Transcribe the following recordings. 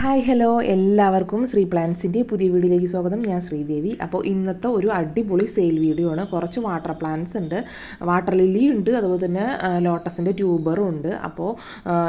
Hi hello. എല്ലാവർക്കും ശ്രീ പ്ലാന്റ്സിന്റെ പുതിയ വീഡിയോയിലേക്ക് സ്വാഗതം. ഞാൻ ശ്രീദേവി. അപ്പോൾ ഇന്നത്തെ ഒരു അടിപൊളി സെയിൽ വീഡിയോ ആണ് കുറച്ച് വാട്ടർ പ്ലാന്റ്സ് ഉണ്ട്. വാട്ടർ ലില്ലി ഉണ്ട്. അതുപോലെ തന്നെ ലോട്ടസിന്റെ ട്യൂബറും ഉണ്ട്. അപ്പോൾ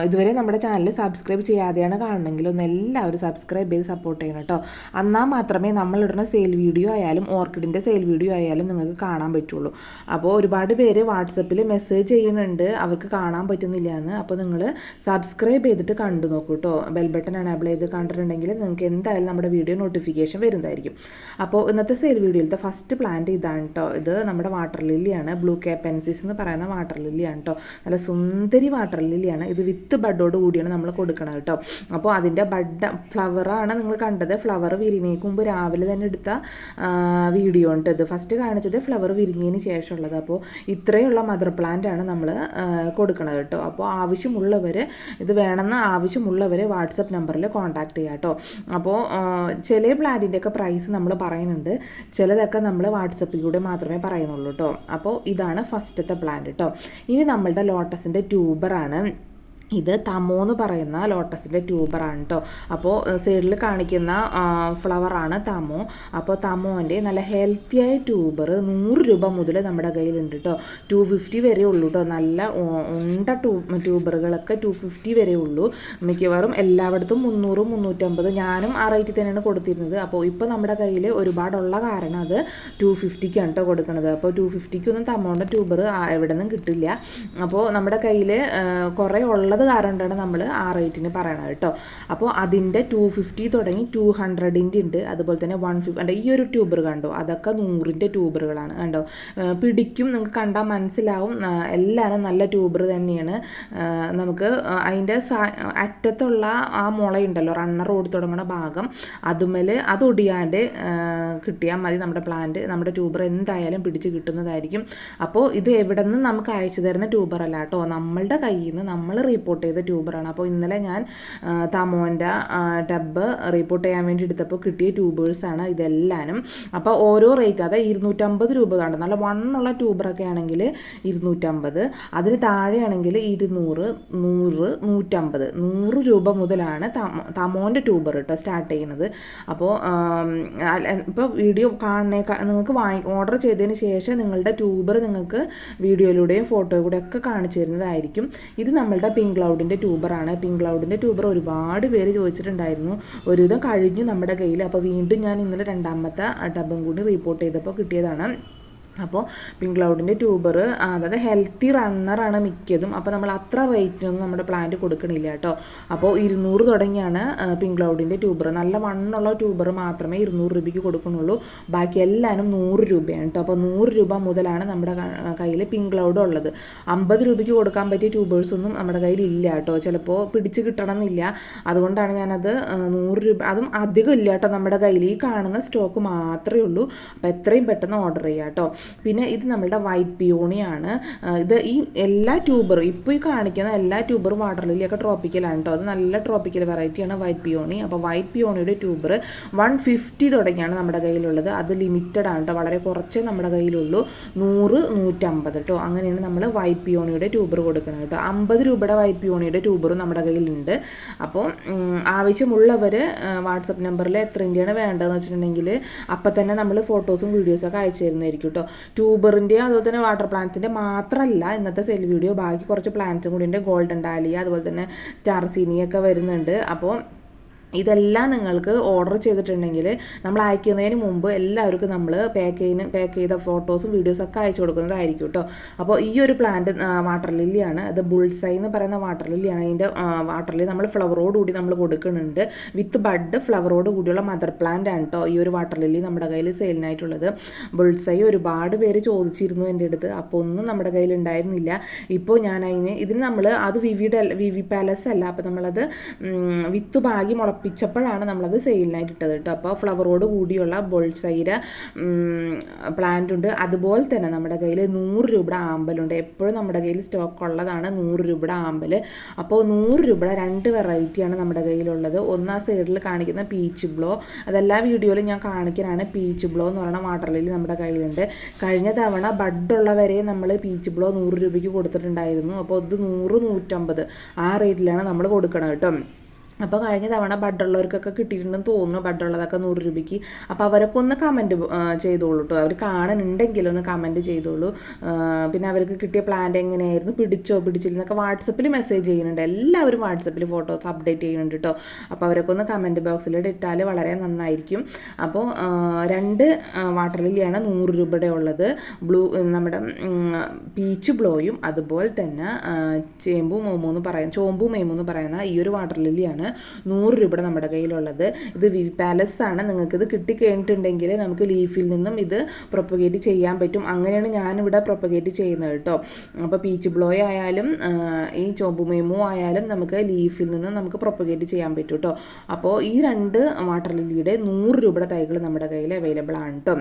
ഇതുവരെ നമ്മുടെ ചാനൽ സബ്സ്ക്രൈബ് ചെയ്യാതെയാണ് കാണണമെങ്കിൽ ഒന്ന് എല്ലാവരും സബ്സ്ക്രൈബ് ചെയ്ത് സപ്പോർട്ട് ചെയ്യണം കേട്ടോ. എന്നാൽ മാത്രമേ നമ്മളിടുന്ന സെയിൽ വീഡിയോ ആയാലും ഓർക്കിഡിന്റെ സെയിൽ വീഡിയോ ആയാലും നിങ്ങൾക്ക് കാണാൻ പറ്റുള്ളൂ. അപ്പോൾ ഒരുപാട് പേര് വാട്സപ്പിൽ മെസ്സേജ് ചെയ്യുന്നുണ്ട്. അവർക്ക് കാണാൻ പറ്റുന്നില്ല എന്ന്. അപ്പോൾ നിങ്ങൾ സബ്സ്ക്രൈബ് ചെയ്തിട്ട് കണ്ടു നോക്കൂ കേട്ടോ. ബെൽബട്ടൺ എനേബിൾ ചെയ്ത് കണ്ടിട്ടുണ്ടെങ്കിൽ നിങ്ങൾക്ക് എന്തായാലും നമ്മുടെ വീഡിയോ നോട്ടിഫിക്കേഷൻ വരുന്നതായിരിക്കും. അപ്പോൾ ഇന്നത്തെ സെയിൽ വീഡിയോയിലത്തെ ഫസ്റ്റ് പ്ലാന്റ് ഇതാണ് കേട്ടോ ഇത്. നമ്മുടെ വാട്ടർ ലില്ലിയാണ് ബ്ലൂ കേപ്പൻസിസ് എന്ന് പറയുന്ന വാട്ടർ ലില്ലിയാണ് കേട്ടോ നല്ല സുന്ദരി വാട്ടർ ലില്ലിയാണ് ഇത് വിത്ത് ബഡോട് കൂടിയാണ് നമ്മൾ കൊടുക്കണം കേട്ടോ അപ്പോൾ അതിന്റെ ബഡ് ഫ്ലവറാണ് നിങ്ങൾ കണ്ടത്. ഫ്ലവർ വിരിഞ്ഞേക്ക് മുമ്പ് രാവിലെ തന്നെ എടുത്ത വീഡിയോ ഉണ്ട് ഇത്. ഫസ്റ്റ് കാണിച്ചത് ഫ്ലവർ വിരിഞ്ഞതിന് ശേഷമുള്ളത് അപ്പോൾ ഇത്രയുള്ള മദർ പ്ലാന്റ് ആണ് നമ്മൾ കൊടുക്കുന്നത് കേട്ടോ അപ്പോൾ ആവശ്യമുള്ളവർ ഇത് വേണമെന്ന് ആവശ്യമുള്ളവർ വാട്സപ്പ് നമ്പറിൽ കോൺടാക്ട് ചെയ്യുക കേട്ടോ അപ്പോൾ ചില പ്ലാന്റിന്റെയൊക്കെ പ്രൈസ് നമ്മൾ പറയുന്നുണ്ട്. ചിലതൊക്കെ നമ്മൾ വാട്സപ്പിലൂടെ മാത്രമേ പറയുന്നുള്ളൂ കേട്ടോ അപ്പോൾ ഇതാണ് ഫസ്റ്റത്തെ പ്ലാന്റ് കേട്ടോ ഇനി നമ്മളുടെ ലോട്ടസിന്റെ ട്യൂബറാണ് ഇത് തമോ എന്ന് പറയുന്ന ലോട്ടസിന്റെ ട്യൂബറാണ് കേട്ടോ അപ്പോൾ സൈഡിൽ കാണിക്കുന്ന ഫ്ലവറാണ് തമോ. അപ്പോൾ തമോന്റെ നല്ല ഹെൽത്തിയായ ട്യൂബർ നൂറ് രൂപ മുതൽ നമ്മുടെ കയ്യിലുണ്ട് കേട്ടോ ടു ഫിഫ്റ്റി വരെ ഉള്ളൂ കേട്ടോ നല്ല ഉണ്ട ട്യൂ ട്യൂബറുകളൊക്കെ ടു ഫിഫ്റ്റി വരെ ഉള്ളൂ. മിക്കവാറും എല്ലായിടത്തും മുന്നൂറ് മുന്നൂറ്റമ്പത് ഞാനും ആ റേറ്റിൽ തന്നെയാണ് കൊടുത്തിരുന്നത്. അപ്പോൾ ഇപ്പോൾ നമ്മുടെ കയ്യിൽ ഒരുപാടുള്ള കാരണം അത് ടു ഫിഫ്റ്റിക്കാണ് കേട്ടോ കൊടുക്കുന്നത് അപ്പോൾ ടു ഫിഫ്റ്റിക്കൊന്നും തമോന്റെ ട്യൂബർ എവിടെ നിന്നും കിട്ടില്ല. അപ്പോൾ നമ്മുടെ കയ്യിൽ കുറേ ഉള്ളത് കാരണം കൊണ്ടാണ് നമ്മൾ ആ റേറ്റിന് പറയണത് കേട്ടോ. അപ്പോൾ അതിന്റെ ടു ഫിഫ്റ്റി തുടങ്ങി ടു ഹൺഡ്രഡിന്റെ ഉണ്ട് അതുപോലെ തന്നെ വൺ ഫിഫ്റ്റി ഈ ഒരു ട്യൂബർ കണ്ടോ? അതൊക്കെ നൂറിന്റെ ട്യൂബറുകളാണ് കണ്ടോ? പിടിക്കും. നിങ്ങൾക്ക് കണ്ടാൽ മനസ്സിലാവും. എല്ലാവരും നല്ല ട്യൂബർ തന്നെയാണ്. നമുക്ക് അതിന്റെ അറ്റത്തുള്ള ആ മുളയുണ്ടല്ലോ റണ്ണർ ഓടി തുടങ്ങുന്ന ഭാഗം. അതുമേൽ അത് ഒടിയാണ്ട് കിട്ടിയാൽ മതി നമ്മുടെ പ്ലാന്റ് നമ്മുടെ ട്യൂബർ എന്തായാലും പിടിച്ച് കിട്ടുന്നതായിരിക്കും. അപ്പോൾ ഇത് എവിടെ നിന്ന് നമുക്ക് അയച്ചു തരുന്ന ട്യൂബർ അല്ല കേട്ടോ. നമ്മളുടെ കയ്യിൽ നിന്ന് നമ്മൾ റിപ്പോർട്ട് ചെയ്ത ട്യൂബറാണ്. അപ്പോൾ ഇന്നലെ ഞാൻ തമോന്റെ ടബ് റിപ്പോർട്ട് ചെയ്യാൻ വേണ്ടി എടുത്തപ്പോൾ കിട്ടിയ ട്യൂബേഴ്സാണ് ഇതെല്ലാനും. അപ്പോൾ ഓരോ റേറ്റ് അതായത് ഇരുന്നൂറ്റമ്പത് രൂപ കണ്ടു. നല്ല വണ്ണുള്ള ട്യൂബറൊക്കെ ആണെങ്കിൽ ഇരുന്നൂറ്റമ്പത് അതിന് താഴെയാണെങ്കിൽ ഇരുന്നൂറ് നൂറ് നൂറ്റമ്പത്. നൂറ് രൂപ മുതലാണ് തമോ തമോന്റെ ട്യൂബർ കേട്ടോ സ്റ്റാർട്ട് ചെയ്യുന്നത്. അപ്പോൾ ഇപ്പോൾ വീഡിയോ കാണണേ നിങ്ങൾക്ക് വാങ്ങി ഓർഡർ ചെയ്തതിന് ശേഷം നിങ്ങളുടെ ട്യൂബർ നിങ്ങൾക്ക് വീഡിയോയിലൂടെയും ഫോട്ടോയിലൂടെയും ഒക്കെ കാണിച്ചു തരുന്നതായിരിക്കും. ഇത് നമ്മളുടെ പിങ്ക് ക്ലൗഡിന്റെ ട്യൂബറാണ്. പിങ്ക് ക്ലൗഡിന്റെ ട്യൂബർ ഒരുപാട് പേര് ചോദിച്ചിട്ടുണ്ടായിരുന്നു. ഒരുവിധം കഴിഞ്ഞു നമ്മുടെ കയ്യിൽ. അപ്പോൾ വീണ്ടും ഞാൻ ഇന്നലെ രണ്ടാമത്തെ ടബും കൂടി റിപ്പോർട്ട് ചെയ്തപ്പോൾ കിട്ടിയതാണ്. അപ്പോൾ പിങ്ക് ക്ലൗഡിന്റെ ട്യൂബർ അതായത് ഹെൽത്തി റണ്ണറാണ് മിക്കതും. അപ്പോൾ നമ്മൾ അത്ര റേറ്റിനൊന്നും നമ്മുടെ പ്ലാന്റ് കൊടുക്കണില്ല കേട്ടോ. അപ്പോൾ ഇരുന്നൂറ് തുടങ്ങിയാണ് പിങ്ക് ക്ലൗഡിന്റെ ട്യൂബർ നല്ല വണ്ണുള്ള ട്യൂബർ മാത്രമേ ഇരുന്നൂറ് രൂപയ്ക്ക് കൊടുക്കുന്നുള്ളൂ. ബാക്കി എല്ലാവരും നൂറ് രൂപയാണ് കേട്ടോ. അപ്പോൾ നൂറ് രൂപ മുതലാണ് നമ്മുടെ കയ്യിൽ പിങ്ക് ക്ലൗഡ് ഉള്ളത്. അമ്പത് രൂപയ്ക്ക് കൊടുക്കാൻ പറ്റിയ ട്യൂബേഴ്സൊന്നും നമ്മുടെ കയ്യിൽ ഇല്ല കേട്ടോ. ചിലപ്പോൾ പിടിച്ച് കിട്ടണം എന്നില്ല അതുകൊണ്ടാണ് ഞാനത് നൂറ് രൂപ അതും അധികം ഇല്ല കേട്ടോ നമ്മുടെ കയ്യിൽ ഈ കാണുന്ന സ്റ്റോക്ക് മാത്രമേ ഉള്ളൂ. അപ്പോൾ എത്രയും പെട്ടെന്ന് ഓർഡർ ചെയ്യാം കേട്ടോ. പിന്നെ ഇത് നമ്മളുടെ വൈറ്റ് പിയോണിയാണ് ഇത് ഈ എല്ലാ ട്യൂബറും ഇപ്പോൾ ഈ കാണിക്കുന്ന എല്ലാ ട്യൂബറും വാട്ടർ ലില്ലിയൊക്കെ ട്രോപ്പിക്കലാണ് കേട്ടോ അത് നല്ല ട്രോപ്പിക്കൽ വെറൈറ്റിയാണ് വൈറ്റ് പിയോണി അപ്പോൾ വൈറ്റ് പിയോണിയുടെ ട്യൂബർ വൺ ഫിഫ്റ്റി തുടങ്ങിയാണ് നമ്മുടെ കയ്യിലുള്ളത്. അത് ലിമിറ്റഡ് ആണ് കേട്ടോ വളരെ കുറച്ചേ നമ്മുടെ കയ്യിലുള്ളൂ. നൂറ് നൂറ്റമ്പത് കേട്ടോ അങ്ങനെയാണ് നമ്മൾ വൈറ്റ് പിയോണിയുടെ ട്യൂബർ കൊടുക്കുന്നത് കേട്ടോ അമ്പത് രൂപയുടെ വൈറ്റ് പിയോണിയുടെ ട്യൂബറും നമ്മുടെ കയ്യിലുണ്ട്. അപ്പോൾ ആവശ്യമുള്ളവർ വാട്സപ്പ് നമ്പറിൽ എത്ര ഇന്ത്യയാണ് വേണ്ടതെന്ന് വെച്ചിട്ടുണ്ടെങ്കിൽ അപ്പം തന്നെ നമ്മൾ ഫോട്ടോസും വീഡിയോസൊക്കെ അയച്ചു തരുന്നതായിരിക്കും കേട്ടോ ട്യൂബറിന്റെ അതുപോലെ തന്നെ വാട്ടർ പ്ലാന്റ്സിന്റെ മാത്രമല്ല ഇന്നത്തെ സെൽ വീഡിയോ. ബാക്കി കുറച്ച് പ്ലാന്റ്സും കൂടി ഉണ്ട്. ഗോൾഡൻ ഡാലിയ അതുപോലെ തന്നെ സ്റ്റാർ സീനിയൊക്കെ വരുന്നുണ്ട്. അപ്പോൾ ഇതെല്ലാം നിങ്ങൾക്ക് ഓർഡർ ചെയ്തിട്ടുണ്ടെങ്കിൽ നമ്മൾ അയക്കുന്നതിന് മുമ്പ് എല്ലാവർക്കും നമ്മൾ പാക്ക് ചെയ്യുന്ന പാക്ക് ചെയ്ത ഫോട്ടോസും വീഡിയോസും ഒക്കെ അയച്ചു കൊടുക്കുന്നതായിരിക്കും കേട്ടോ. അപ്പോൾ ഈ ഒരു പ്ലാന്റ് വാട്ടർ ലില്ലിയാണ് അത് ബുൾസൈ എന്ന് പറയുന്ന വാട്ടർ ലില്ലിയാണ് അതിന്റെ വാട്ടർ ലില്ലി നമ്മൾ ഫ്ലവറോട് കൂടി നമ്മൾ കൊടുക്കുന്നുണ്ട്. വിത്ത് ബഡ് ഫ്ലവറോട് കൂടിയുള്ള മദർ പ്ലാന്റ് ആണ് കേട്ടോ ഈ ഒരു വാട്ടർ ലില്ലി നമ്മുടെ കയ്യിൽ സെയിലിനായിട്ടുള്ളത് ബുൾസൈ ഒരുപാട് പേര് ചോദിച്ചിരുന്നു എന്റെ അടുത്ത്. അപ്പോൾ ഒന്നും നമ്മുടെ കയ്യിൽ ഉണ്ടായിരുന്നില്ല. ഇപ്പോൾ ഞാൻ അതിന് ഇതിന് നമ്മൾ അത് വിവിയുടെ വി വി പാലസ് അല്ല. അപ്പോൾ നമ്മളത് വിത്ത് ഭാഗി പാകി മുളപ്പിച്ചപ്പോഴാണ് നമ്മളത് സെയിലിനായിട്ട് ഇട്ടത് കേട്ടോ. അപ്പോൾ ഫ്ലവറോട് കൂടിയുള്ള ബോൾസൈര പ്ലാന്റ് ഉണ്ട്. അതുപോലെ തന്നെ നമ്മുടെ കയ്യിൽ നൂറ് രൂപയുടെ ആമ്പലുണ്ട്. എപ്പോഴും നമ്മുടെ കയ്യിൽ സ്റ്റോക്ക് ഉള്ളതാണ് നൂറ് രൂപയുടെ ആമ്പൽ അപ്പോൾ നൂറ് രൂപയുടെ രണ്ട് വെറൈറ്റിയാണ് നമ്മുടെ കയ്യിലുള്ളത്. ഒന്ന് സൈഡിൽ കാണിക്കുന്ന പീച്ച് ബ്ലോ അതെല്ലാ വീഡിയോയിലും ഞാൻ കാണിക്കാനാണ് പീച്ച് ബ്ലോ എന്ന് പറയുന്ന വാട്ടർ ലില്ലി നമ്മുടെ കയ്യിലുണ്ട്. കഴിഞ്ഞ തവണ ബഡുള്ളവരെ നമ്മൾ പീച്ച് ബ്ലോ നൂറ് രൂപയ്ക്ക് കൊടുത്തിട്ടുണ്ടായിരുന്നു. അപ്പോൾ ഇത് നൂറ് നൂറ്റമ്പത് ആ റേറ്റിലാണ് നമ്മൾ കൊടുക്കണം കേട്ടോ. അപ്പോൾ കഴിഞ്ഞ തവണ ബഡുള്ളവർക്കൊക്കെ കിട്ടിയിട്ടുണ്ടെന്ന് തോന്നുന്നു ബഡുള്ളതൊക്കെ നൂറ് രൂപയ്ക്ക്. അപ്പോൾ അവരൊക്കെ ഒന്ന് കമന്റ് ചെയ്തോളൂ കേട്ടോ അവർ കാണുന്നുണ്ടെങ്കിൽ ഒന്ന് കമന്റ് ചെയ്തോളൂ. പിന്നെ അവർക്ക് കിട്ടിയ പ്ലാന്റ് എങ്ങനെയായിരുന്നു? പിടിച്ചോ പിടിച്ചില്ലെന്നൊക്കെ വാട്സപ്പിൽ മെസ്സേജ് ചെയ്യുന്നുണ്ട്. എല്ലാവരും വാട്സപ്പിൽ ഫോട്ടോസ് അപ്ഡേറ്റ് ചെയ്യുന്നുണ്ട് കേട്ടോ അപ്പോൾ അവരൊക്കെ ഒന്ന് കമന്റ് ബോക്സിൽ ഇട്ടാൽ വളരെ നന്നായിരിക്കും. അപ്പോൾ രണ്ട് വാട്ടർ ലില്ലിയാണ് നൂറ് രൂപയുടെ ഉള്ളത്. ബ്ലൂ നമ്മുടെ പീച്ച് ബ്ലോയും അതുപോലെ തന്നെ ചേമ്പു മോമോ എന്ന് പറയുന്ന ചോമ്പു മേമു എന്ന് പറയുന്ന ഈ ഒരു വാട്ടർ ലില്ലിയാണ് നൂറ് രൂപയുടെ നമ്മുടെ കയ്യിലുള്ളത്. ഇത് വി പാലസ് ആണ്. നിങ്ങൾക്ക് ഇത് കിട്ടിക്കഴിഞ്ഞിട്ടുണ്ടെങ്കിൽ നമുക്ക് ലീഫിൽ നിന്നും ഇത് പ്രൊപ്പഗേറ്റ് ചെയ്യാൻ പറ്റും. അങ്ങനെയാണ് ഞാനിവിടെ പ്രൊപ്പഗേറ്റ് ചെയ്യുന്നത് കേട്ടോ. അപ്പോൾ പീച്ച് ബ്ലോയ് ആയാലും ഈ ചോമ്പുമേമോ ആയാലും നമുക്ക് ലീഫിൽ നിന്നും നമുക്ക് പ്രൊപ്പഗേറ്റ് ചെയ്യാൻ പറ്റും കേട്ടോ. അപ്പോൾ ഈ രണ്ട് വാട്ടർ ലില്ലിയുടെ നൂറ് രൂപയുടെ തൈകൾ നമ്മുടെ കയ്യിൽ അവൈലബിൾ ആണ് കേട്ടോ.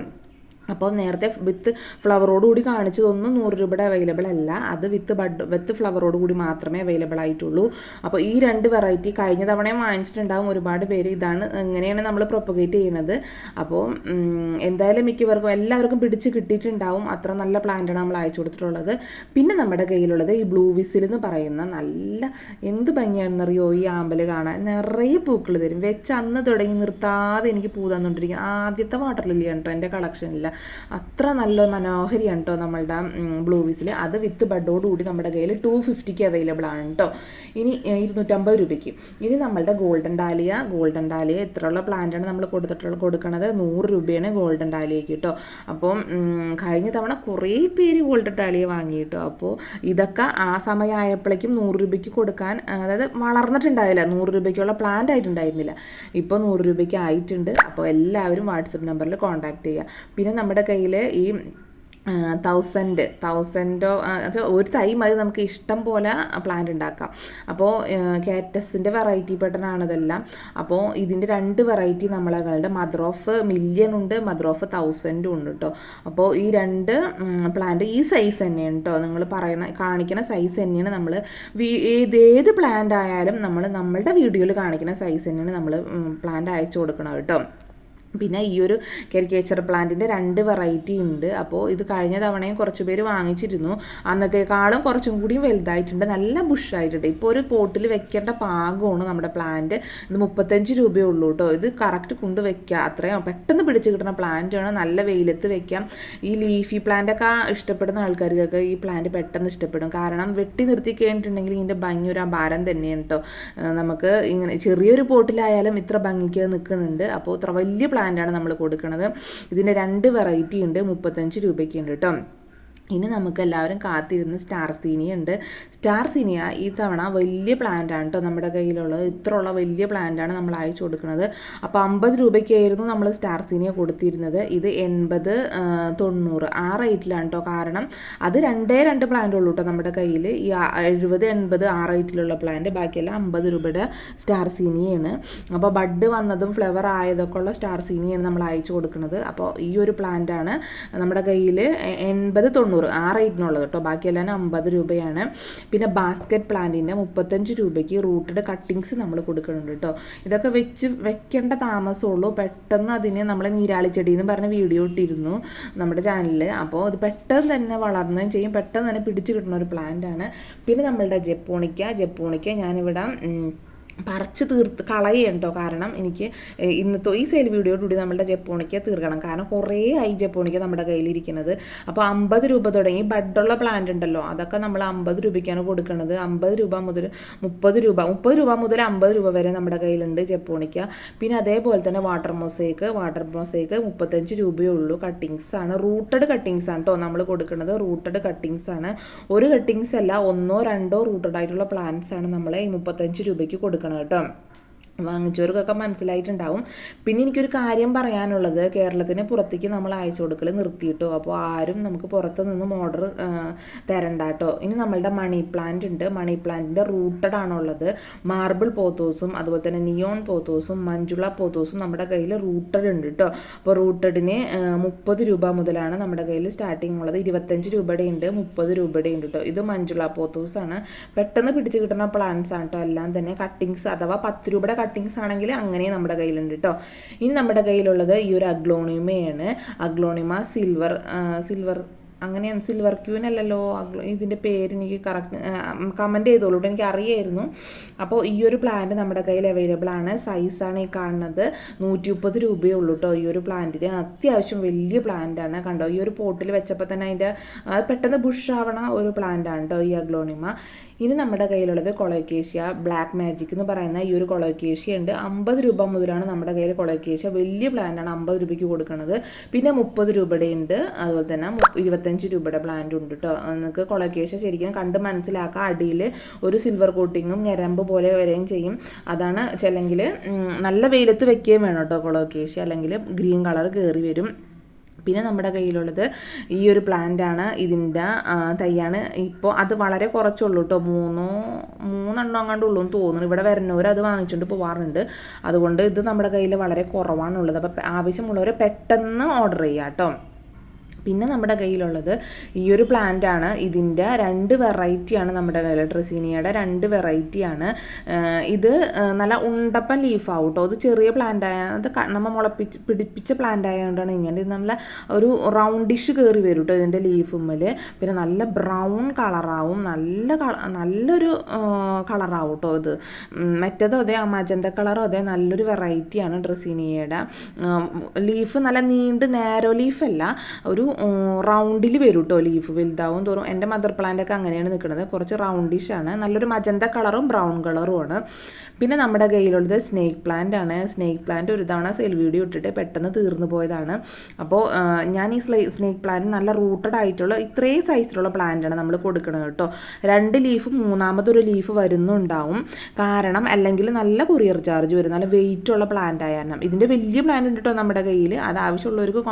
അപ്പോൾ നേരത്തെ വിത്ത് ഫ്ലവറോട് കൂടി കാണിച്ചതൊന്നും നൂറ് രൂപയുടെ അവൈലബിൾ അല്ല. അത് വിത്ത് ബഡ് വിത്ത് ഫ്ലവറോട് കൂടി മാത്രമേ അവൈലബിൾ ആയിട്ടുള്ളൂ. അപ്പോൾ ഈ രണ്ട് വെറൈറ്റി കഴിഞ്ഞ തവണയും വാങ്ങിച്ചിട്ടുണ്ടാകും ഒരുപാട് പേര് ഇതാണ് എങ്ങനെയാണ് നമ്മൾ പ്രൊപ്പഗേറ്റ് ചെയ്യുന്നത് അപ്പോൾ എന്തായാലും മിക്കവർക്കും എല്ലാവർക്കും പിടിച്ച് കിട്ടിയിട്ടുണ്ടാവും. അത്ര നല്ല പ്ലാന്റാണ് നമ്മൾ അയച്ചു കൊടുത്തിട്ടുള്ളത്. പിന്നെ നമ്മുടെ കയ്യിലുള്ളത് ഈ ബ്ലൂ വിസിൽ എന്ന് പറയുന്ന നല്ല എന്ത് ഭംഗിയാണെന്നറിയോ? ഈ ആമ്പൽ കാണാൻ നിറയെ പൂക്കൾ തരും. വെച്ച് അന്ന് തുടങ്ങി നിർത്താതെ എനിക്ക് പൂ ആദ്യത്തെ വാട്ടർ ലില്ലിയാണ് കേട്ടോ എന്റെ കളക്ഷനില്ല അത്ര നല്ല മനോഹരിയാണ് കേട്ടോ നമ്മളുടെ ബ്ലൂ വിസിൽ അത് വിത്ത് ബഡോടുകൂടി നമ്മുടെ കയ്യിൽ ടു ഫിഫ്റ്റിക്ക് അവൈലബിൾ ആണ് കേട്ടോ ഇനി ഇരുന്നൂറ്റമ്പത് രൂപയ്ക്ക്. ഇനി നമ്മളുടെ ഗോൾഡൻ ഡാലിയ ഗോൾഡൻ ഡാലിയ ഇത്രയുള്ള പ്ലാന്റാണ് നമ്മൾ കൊടുത്തിട്ടുള്ള കൊടുക്കുന്നത് നൂറ് രൂപയാണ് ഗോൾഡൻ ഡാലിയക്ക് കേട്ടോ അപ്പോൾ കഴിഞ്ഞ തവണ കുറേ പേര് ഗോൾഡൻ ഡാലിയ വാങ്ങി കേട്ടോ അപ്പോൾ ഇതൊക്കെ ആ സമയമായപ്പോഴേക്കും നൂറ് രൂപയ്ക്ക് കൊടുക്കാൻ അതായത് വളർന്നിട്ടുണ്ടായില്ല. നൂറ് രൂപയ്ക്കുള്ള പ്ലാന്റ് ആയിട്ടുണ്ടായിരുന്നില്ല. ഇപ്പോൾ നൂറ് രൂപയ്ക്ക് ആയിട്ടുണ്ട്. അപ്പോൾ എല്ലാവരും വാട്സപ്പ് നമ്പറിൽ കോൺടാക്ട് ചെയ്യുക പിന്നെ നമ്മുടെ കയ്യിൽ ഈ തൗസൻഡ് തൗസൻഡോ ഒരു തൈ മതി നമുക്ക് ഇഷ്ടം പോലെ പ്ലാന്റ് ഉണ്ടാക്കാം. അപ്പോൾ കാറ്റസിന്റെ വെറൈറ്റി പെട്ടനാണ് ഇതെല്ലാം. അപ്പോൾ ഇതിന്റെ രണ്ട് വെറൈറ്റി നമ്മളെ മദർ ഓഫ് മില്യൺ ഉണ്ട് മദർ ഓഫ് തൗസൻഡും ഉണ്ട് കേട്ടോ അപ്പോൾ ഈ രണ്ട് പ്ലാന്റ് ഈ സൈസ് തന്നെയാണ് കേട്ടോ നിങ്ങൾ പറയുന്ന കാണിക്കുന്ന സൈസ് തന്നെയാണ് നമ്മൾ ഏത് ഏത് പ്ലാന്റ് ആയാലും നമ്മൾ നമ്മളുടെ വീഡിയോയിൽ കാണിക്കുന്ന സൈസ് തന്നെയാണ് നമ്മൾ പ്ലാന്റ് അയച്ചു കൊടുക്കണം കേട്ടോ പിന്നെ ഈ ഒരു കരിക്കേച്ചർ പ്ലാന്റിന്റെ രണ്ട് വെറൈറ്റി ഉണ്ട്. അപ്പോൾ ഇത് കഴിഞ്ഞ തവണയും കുറച്ച് പേര് വാങ്ങിച്ചിരുന്നു. അന്നത്തേക്കാളും കുറച്ചും കൂടിയും വലുതായിട്ടുണ്ട്. നല്ല ബുഷായിട്ടുണ്ട് ഇപ്പോൾ ഒരു പോട്ടിൽ വെക്കേണ്ട പാകമാണ് നമ്മുടെ പ്ലാന്റ് ഇത് മുപ്പത്തഞ്ച് രൂപയേ ഉള്ളൂ കേട്ടോ. ഇത് കറക്റ്റ് കൊണ്ട് വെക്കുക അത്രയും പെട്ടെന്ന് പിടിച്ച് കിട്ടുന്ന പ്ലാന്റാണ് നല്ല വെയിലത്ത് വെക്കാം. ഈ ലീഫി പ്ലാന്റൊക്കെ ഇഷ്ടപ്പെടുന്ന ആൾക്കാർക്കൊക്കെ ഈ പ്ലാന്റ് പെട്ടെന്ന് ഇഷ്ടപ്പെടും. കാരണം വെട്ടി നിർത്തി കഴിഞ്ഞിട്ടുണ്ടെങ്കിൽ ഇതിന്റെ ഭംഗി ഒരു തന്നെയാണ് കേട്ടോ. നമുക്ക് ഇങ്ങനെ ചെറിയൊരു പോട്ടിലായാലും ഇത്ര ഭംഗിക്ക് നിൽക്കുന്നുണ്ട് അപ്പോൾ ഇത്ര വലിയ പ്ലാന്റാണ് നമ്മൾ കൊടുക്കുന്നത് ഇതിന്റെ രണ്ട് വെറൈറ്റി ഉണ്ട്. മുപ്പത്തഞ്ച് രൂപയ്ക്ക് ഉണ്ട് കേട്ടോ ഇനി നമുക്ക് എല്ലാവരും കാത്തിരുന്ന് സ്റ്റാർ സീനിയ ഉണ്ട്. സ്റ്റാർ സീനിയ ഈ തവണ വലിയ പ്ലാന്റ് ആണ് കേട്ടോ നമ്മുടെ കയ്യിലുള്ളത്. ഇത്രയുള്ള വലിയ പ്ലാന്റ് ആണ് നമ്മൾ അയച്ചു കൊടുക്കുന്നത്. അപ്പോൾ അമ്പത് രൂപയ്ക്കായിരുന്നു നമ്മൾ സ്റ്റാർ സീനിയ കൊടുത്തിരുന്നത്. ഇത് എൺപത് തൊണ്ണൂറ് ആ റേറ്റിലാണ് കേട്ടോ കാരണം അത് രണ്ടേ രണ്ട് പ്ലാന്റ് ഉള്ളൂ കേട്ടോ നമ്മുടെ കയ്യിൽ. ഈ എഴുപത് എൺപത് ആ റേറ്റിലുള്ള പ്ലാന്റ് ബാക്കിയെല്ലാം അമ്പത് രൂപയുടെ സ്റ്റാർ സീനിയാണ് അപ്പോൾ ബഡ് വന്നതും ഫ്ലവർ ആയതൊക്കെ ഉള്ള സ്റ്റാർ സീനിയാണ് നമ്മൾ അയച്ചു കൊടുക്കുന്നത്. അപ്പോൾ ഈ ഒരു പ്ലാന്റ് ആണ് നമ്മുടെ കയ്യിൽ എൺപത് തൊണ്ണൂറ് ആ റേറ്റിനുള്ളത് കേട്ടോ. ബാക്കിയെല്ലാം അമ്പത് രൂപയാണ്. പിന്നെ ബാസ്ക്കറ്റ് പ്ലാന്റിന്റെ മുപ്പത്തഞ്ച് രൂപയ്ക്ക് റൂട്ടഡ് കട്ടിങ്സ് നമ്മൾ കൊടുക്കുന്നുണ്ട് കേട്ടോ. ഇതൊക്കെ വെച്ച് വെക്കേണ്ട താമസമുള്ളൂ. പെട്ടെന്ന് അതിന് നമ്മൾ നീരാളി ചെടി എന്ന് പറഞ്ഞ വീഡിയോ ഇട്ടിരുന്നു നമ്മുടെ ചാനലിൽ അപ്പോൾ അത് പെട്ടെന്ന് തന്നെ വളർന്നുകയും ചെയ്യും. പെട്ടെന്ന് തന്നെ പിടിച്ചു കിട്ടുന്ന ഒരു പ്ലാന്റ് ആണ്. പിന്നെ നമ്മളുടെ ജപ്പോണിക്ക. ജപ്പോണിക്ക ഞാനിവിടെ പറിച്ച് തീർത്ത് കളയുണ്ടോ കാരണം എനിക്ക് ഇന്നത്തെ ഈ സെയിൽ വീഡിയോടുകൂടി നമ്മുടെ ജപ്പോണിക്ക തീർക്കണം. കാരണം കുറേ ആയി ജപ്പോണിക്ക നമ്മുടെ കയ്യിലിരിക്കുന്നത്. അപ്പോൾ അമ്പത് രൂപ തുടങ്ങി ബഡുള്ള പ്ലാന്റ് ഉണ്ടല്ലോ. അതൊക്കെ നമ്മൾ അമ്പത് രൂപയ്ക്കാണ് കൊടുക്കുന്നത്. അമ്പത് രൂപ മുതൽ മുപ്പത് രൂപ മുപ്പത് രൂപ മുതൽ അമ്പത് രൂപ വരെ നമ്മുടെ കയ്യിലുണ്ട് ജപ്പോണിക്ക. പിന്നെ അതേപോലെ തന്നെ വാട്ടർ മൊസൈക്ക് വാട്ടർ മൊസൈക്ക് മുപ്പത്തഞ്ച് രൂപയേ ഉള്ളൂ. കട്ടിങ്സ് ആണ്. റൂട്ടഡ് കട്ടിങ്സ് ആണ് കേട്ടോ നമ്മൾ കൊടുക്കുന്നത്. റൂട്ടഡ് കട്ടിങ്സ് ആണ്. ഒരു കട്ടിങ്സ് അല്ല ഒന്നോ രണ്ടോ റൂട്ടഡ് ആയിട്ടുള്ള പ്ലാന്റ്സ് ആണ് നമ്മൾ ഈ മുപ്പത്തഞ്ച് രൂപയ്ക്ക് കൊടുക്കുന്നത് കേട്ടോ. വാങ്ങിച്ചവർക്കൊക്കെ മനസ്സിലായിട്ടുണ്ടാവും. പിന്നെ എനിക്കൊരു കാര്യം പറയാനുള്ളത്. കേരളത്തിന് പുറത്തേക്ക് നമ്മൾ അയച്ചു കൊടുക്കൽ നിർത്തിയിട്ടോ അപ്പോൾ ആരും നമുക്ക് പുറത്ത് നിന്നും ഓർഡർ തരണ്ട കേട്ടോ ഇനി നമ്മളുടെ മണി പ്ലാന്റ് ഉണ്ട്. മണി പ്ലാന്റിന്റെ റൂട്ടഡ് ആണുള്ളത്. മാർബിൾ പോത്തോസും അതുപോലെ തന്നെ നിയോൺ പോത്തോസും മഞ്ജുള പോത്തോസും നമ്മുടെ കയ്യിൽ റൂട്ടഡ് ഉണ്ട് കേട്ടോ അപ്പോൾ റൂട്ടഡിന് മുപ്പത് രൂപ മുതലാണ് നമ്മുടെ കയ്യിൽ സ്റ്റാർട്ടിങ് ഉള്ളത്. ഇരുപത്തഞ്ച് രൂപയുടെ ഉണ്ട് മുപ്പത് രൂപയുടെ ഉണ്ട് കേട്ടോ ഇത് മഞ്ജുള പോത്തോസാണ് പെട്ടെന്ന് പിടിച്ച് കിട്ടുന്ന പ്ലാന്റ്സ് ആണ് കേട്ടോ എല്ലാം തന്നെ കട്ടിങ്സ് അഥവാ പത്ത് രൂപയുടെ കട്ടിങ്സ് ആണെങ്കിൽ അങ്ങനെ നമ്മുടെ കയ്യിലുണ്ട് കേട്ടോ ഇനി നമ്മുടെ കയ്യിലുള്ളത് ഈ ഒരു അഗ്ലോണിമയാണ്. അഗ്ലോണിമ സിൽവർ സിൽവർ അങ്ങനെ സിൽവർ അഗ്ലോ- ഇതിന്റെ പേര് എനിക്ക് കറക്റ്റ് കമന്റ് ചെയ്തോളൂ എനിക്ക് അറിയായിരുന്നു അപ്പോൾ ഈ ഒരു പ്ലാന്റ് നമ്മുടെ കയ്യിൽ അവൈലബിൾ ആണ്. സൈസാണ് ഈ കാണുന്നത്. നൂറ്റി മുപ്പത് രൂപയേ ഉള്ളൂ കേട്ടോ ഈ ഒരു പ്ലാന്റിന് അത്യാവശ്യം വലിയ പ്ലാന്റ് ആണ്. കണ്ടോ? ഈ ഒരു പോട്ടിൽ വെച്ചപ്പോൾ തന്നെ അതിന്റെ പെട്ടെന്ന് ബുഷ് ആവണ ഒരു പ്ലാന്റ് ആണ് കേട്ടോ ഈ അഗ്ലോണിമ. ഇനി നമ്മുടെ കയ്യിലുള്ളത് കൊളോക്കേഷ്യ ബ്ലാക്ക് മാജിക് എന്ന് പറയുന്ന ഈ ഒരു കൊളോക്കേഷ്യ ഉണ്ട്. അമ്പത് രൂപ മുതലാണ് നമ്മുടെ കയ്യിൽ കൊളോക്കേഷ്യ. വലിയ പ്ലാന്റാണ് അമ്പത് രൂപയ്ക്ക് കൊടുക്കുന്നത് പിന്നെ മുപ്പത് രൂപയുടെ ഉണ്ട്. അതുപോലെ തന്നെ ഇരുപത്തഞ്ച് രൂപയുടെ പ്ലാന്റ് ഉണ്ട് കേട്ടോ നിങ്ങൾക്ക് കൊളോക്കേഷ്യ ശരിക്കും കണ്ട് മനസ്സിലാക്കാം അടിയിൽ ഒരു സിൽവർ കോട്ടിങ്ങും ഞരമ്പ് പോലെ വരികയും ചെയ്യും. അതാണ് ചിലെങ്കിൽ നല്ല വെയിലത്ത് വെക്കുകയും വേണം കേട്ടോ കൊളോക്കേഷ്യ. അല്ലെങ്കിൽ ഗ്രീൻ കളർ കയറി വരും. പിന്നെ നമ്മുടെ കയ്യിലുള്ളത് ഈ ഒരു പ്ലാന്റ് ആണ്. ഇതിന്റെ തൈയാണ്. ഇപ്പോൾ അത് വളരെ കുറച്ചുള്ളൂ കേട്ടോ മൂന്നോ മൂന്നെണ്ണം അങ്ങാണ്ട് ഉള്ളൂ എന്ന് തോന്നുന്നു. ഇവിടെ വരുന്നവർ അത് വാങ്ങിച്ചുകൊണ്ട് പോവാറുണ്ട്. അതുകൊണ്ട് ഇത് നമ്മുടെ കയ്യിൽ വളരെ കുറവാണുള്ളത്. അപ്പോൾ ആവശ്യമുള്ളവർ പെട്ടെന്ന് ഓർഡർ ചെയ്യാം കേട്ടോ പിന്നെ നമ്മുടെ കയ്യിലുള്ളത് ഈ ഒരു പ്ലാന്റ് ആണ്. ഇതിന്റെ രണ്ട് വെറൈറ്റിയാണ് നമ്മുടെ കയ്യിൽ ഡ്രസീനിയയുടെ രണ്ട് വെറൈറ്റിയാണ് ഇത് നല്ല ഉണ്ടപ്പൻ ലീഫാവും കേട്ടോ അത് ചെറിയ പ്ലാന്റ് ആയ അത് നമ്മൾ നമ്മ മുളപ്പിച്ച് പിടിപ്പിച്ച പ്ലാന്റ് ആയതുകൊണ്ടാണ് ഇങ്ങനെ ഇത് നല്ല ഒരു റൗണ്ടിഷ് കയറി വരും കേട്ടോ ഇതിന്റെ ലീഫുമ്മൽ പിന്നെ നല്ല ബ്രൗൺ കളറാവും നല്ല നല്ലൊരു കളറാവും കേട്ടോ ഇത്. മറ്റേതോ അതെ മജന്ത കളറും അതെ നല്ലൊരു വെറൈറ്റിയാണ് ഡ്രസീനിയയുടെ ലീഫ് നല്ല നീണ്ട് നാരോ ലീഫല്ല ഒരു റൗണ്ടിൽ വരും കേട്ടോ ലീഫ് വലുതാവും തോറും. എന്റെ മദർ പ്ലാന്റ് ഒക്കെ അങ്ങനെയാണ് നിൽക്കുന്നത്. കുറച്ച് റൗണ്ടിഷ് ആണ്. നല്ലൊരു മജന്ത കളറും ബ്രൗൺ കളറും ആണ്. പിന്നെ നമ്മുടെ കയ്യിലുള്ളത് സ്നേക്ക് പ്ലാന്റ് ആണ്. സ്നേക്ക് പ്ലാന്റ് ഒരു തവണ സെൽ വീഡിയോ ഇട്ടിട്ട് പെട്ടെന്ന് തീർന്നു പോയതാണ്. അപ്പോൾ ഞാൻ ഈ സ്നേക്ക് പ്ലാന്റ് നല്ല റൂട്ടഡ് ആയിട്ടുള്ള ഇത്രയും സൈസിലുള്ള ആണ് നമ്മൾ കൊടുക്കുന്നത് കേട്ടോ. രണ്ട് ലീഫ് മൂന്നാമതൊരു ലീഫ് വരുന്നുണ്ടാവും. കാരണം അല്ലെങ്കിൽ നല്ല കൊറിയർ ചാർജ് വരും. നല്ല വെയിറ്റ് ഉള്ള പ്ലാന്റ് ആയാലും ഇതിന്റെ വലിയ പ്ലാന്റ് ഉണ്ട് കേട്ടോ നമ്മുടെ കയ്യിൽ അത് ആവശ്യമുള്ളവർക്ക്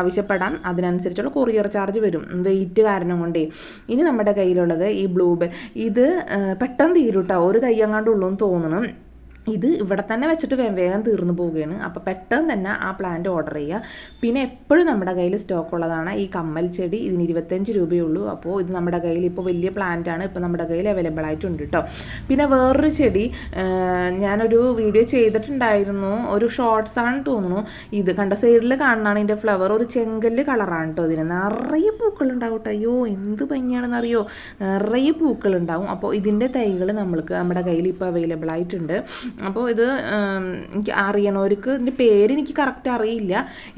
ആവശ്യപ്പെടാം. ആവശ്യപ്പെടാം അതിനനുസരിച്ചുള്ള കൊറിയർ ചാർജ് വരും. വെയിറ്റ് കാരണം കൊണ്ടേ. ഇനി നമ്മുടെ കയ്യിലുള്ളത് ഈ ബ്ലൂബെൽ ഇത് പെട്ടെന്ന് തീരുട്ടോ ഒരു തയ്യങ്ങാണ്ടുള്ളൂ എന്ന് തോന്നുന്നു ഇത് ഇവിടെ തന്നെ വെച്ചിട്ട് വേഗം തീർന്നു പോവുകയാണ്. അപ്പോൾ പെട്ടെന്ന് തന്നെ ആ പ്ലാന്റ് ഓർഡർ ചെയ്യുക. പിന്നെ എപ്പോഴും നമ്മുടെ കയ്യിൽ സ്റ്റോക്ക് ഉള്ളതാണ്. ഈ കമ്മൽ ചെടി ഇതിന് ഇരുപത്തഞ്ച് രൂപയേ ഉള്ളൂ അപ്പോൾ ഇത് നമ്മുടെ കയ്യിൽ ഇപ്പോൾ വലിയ പ്ലാന്റ് ആണ്. ഇപ്പോൾ നമ്മുടെ കയ്യിൽ അവൈലബിൾ ആയിട്ടുണ്ട് കേട്ടോ പിന്നെ വേറൊരു ചെടി ഞാനൊരു വീഡിയോ ചെയ്തിട്ടുണ്ടായിരുന്നു. ഒരു ഷോർട്സ് ആണ് തോന്നുന്നു. ഇത് കണ്ട സൈഡിൽ കാണുന്നതാണ്. ഇതിന്റെ ഫ്ലവർ ഒരു ചെങ്കല്ല് കളറാണ് കേട്ടോ ഇതിന്. നിറയെ പൂക്കളുണ്ടാവും കേട്ടോ അയ്യോ എന്ത് ഭംഗിയാണെന്ന് അറിയോ നിറയെ പൂക്കളുണ്ടാവും. അപ്പോൾ ഇതിന്റെ തൈകൾ നമ്മൾക്ക് നമ്മുടെ കയ്യിൽ ഇപ്പോൾ അവൈലബിൾ ആയിട്ടുണ്ട്. അപ്പോൾ ഇത് എനിക്ക് അറിയണവർക്ക് ഇതിന്റെ പേര് എനിക്ക് കറക്റ്റ് അറിയില്ല.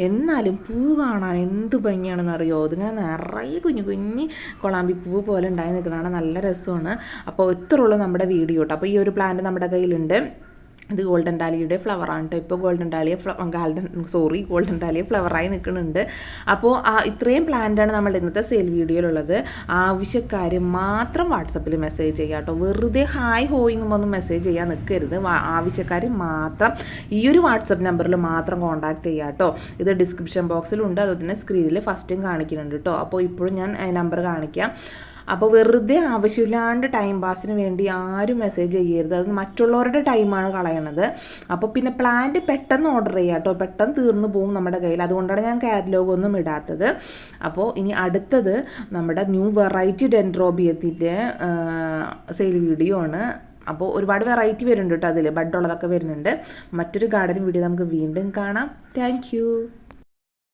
എന്നാലും പൂ കാണാൻ എന്ത് ഭംഗിയാണെന്ന് അറിയോ ഇതിങ്ങനെ നിറയെ കുഞ്ഞു കുഞ്ഞ് കൊളാമ്പി പൂ പോലെ ഉണ്ടായി നിൽക്കുന്നതാണ്. നല്ല രസമാണ്. അപ്പോൾ ഇത്രയുള്ളൂ നമ്മുടെ വീഡിയോ കേട്ടോ. അപ്പോൾ ഈ ഒരു പ്ലാന്റ് നമ്മുടെ കയ്യിലുണ്ട്. ഇത് ഗോൾഡൻ ഡാലിയുടെ ഫ്ലവറാണ് കേട്ടോ ഇപ്പോൾ golden dahlia golden sorry golden dahlia ഫ്ലവറായി നിൽക്കുന്നുണ്ട്. അപ്പോൾ ആ ഇത്രയും പ്ലാന്റാണ് നമ്മുടെ ഇന്നത്തെ സെയിൽ വീഡിയോയിലുള്ളത് ആവശ്യക്കാർ മാത്രം വാട്സപ്പിൽ മെസ്സേജ് ചെയ്യുക കേട്ടോ വെറുതെ ഹായ് ഹോയ് എന്നും ഒന്നും മെസ്സേജ് ചെയ്യാൻ നിൽക്കരുത്. ആവശ്യക്കാർ മാത്രം ഈ ഒരു വാട്സപ്പ് നമ്പറിൽ മാത്രം കോൺടാക്ട് ചെയ്യുക കേട്ടോ ഇത് ഡിസ്ക്രിപ്ഷൻ ബോക്സിലുണ്ട് അതുപോലെ തന്നെ സ്ക്രീനിൽ ഫസ്റ്റും കാണിക്കുന്നുണ്ട് കേട്ടോ അപ്പോൾ ഇപ്പോഴും ഞാൻ നമ്പർ കാണിക്കാം. അപ്പോൾ വെറുതെ ആവശ്യമില്ലാണ്ട് ടൈം പാസിന് വേണ്ടി ആരും മെസ്സേജ് ചെയ്യരുത്. അത് മറ്റുള്ളവരുടെ ടൈമാണ് കളയണത്. അപ്പോൾ പിന്നെ പ്ലാന്റ് പെട്ടെന്ന് ഓർഡർ ചെയ്യുക കേട്ടോ. പെട്ടെന്ന് തീർന്നു പോകും നമ്മുടെ കയ്യിൽ. അതുകൊണ്ടാണ് ഞാൻ കാറ്റലോഗ് ഒന്നും ഇടാത്തത്. അപ്പോൾ ഇനി അടുത്തത് നമ്മുടെ ന്യൂ വെറൈറ്റി ഡെൻഡ്രോബിയത്തിന്റെ സെയിൽ വീഡിയോ ആണ്. അപ്പോൾ ഒരുപാട് വെറൈറ്റി വരുന്നുണ്ട് കേട്ടോ അതിൽ ബഡ് ഉള്ളതൊക്കെ വരുന്നുണ്ട്. മറ്റൊരു ഗാർഡൻ വീഡിയോ നമുക്ക് വീണ്ടും കാണാം. താങ്ക്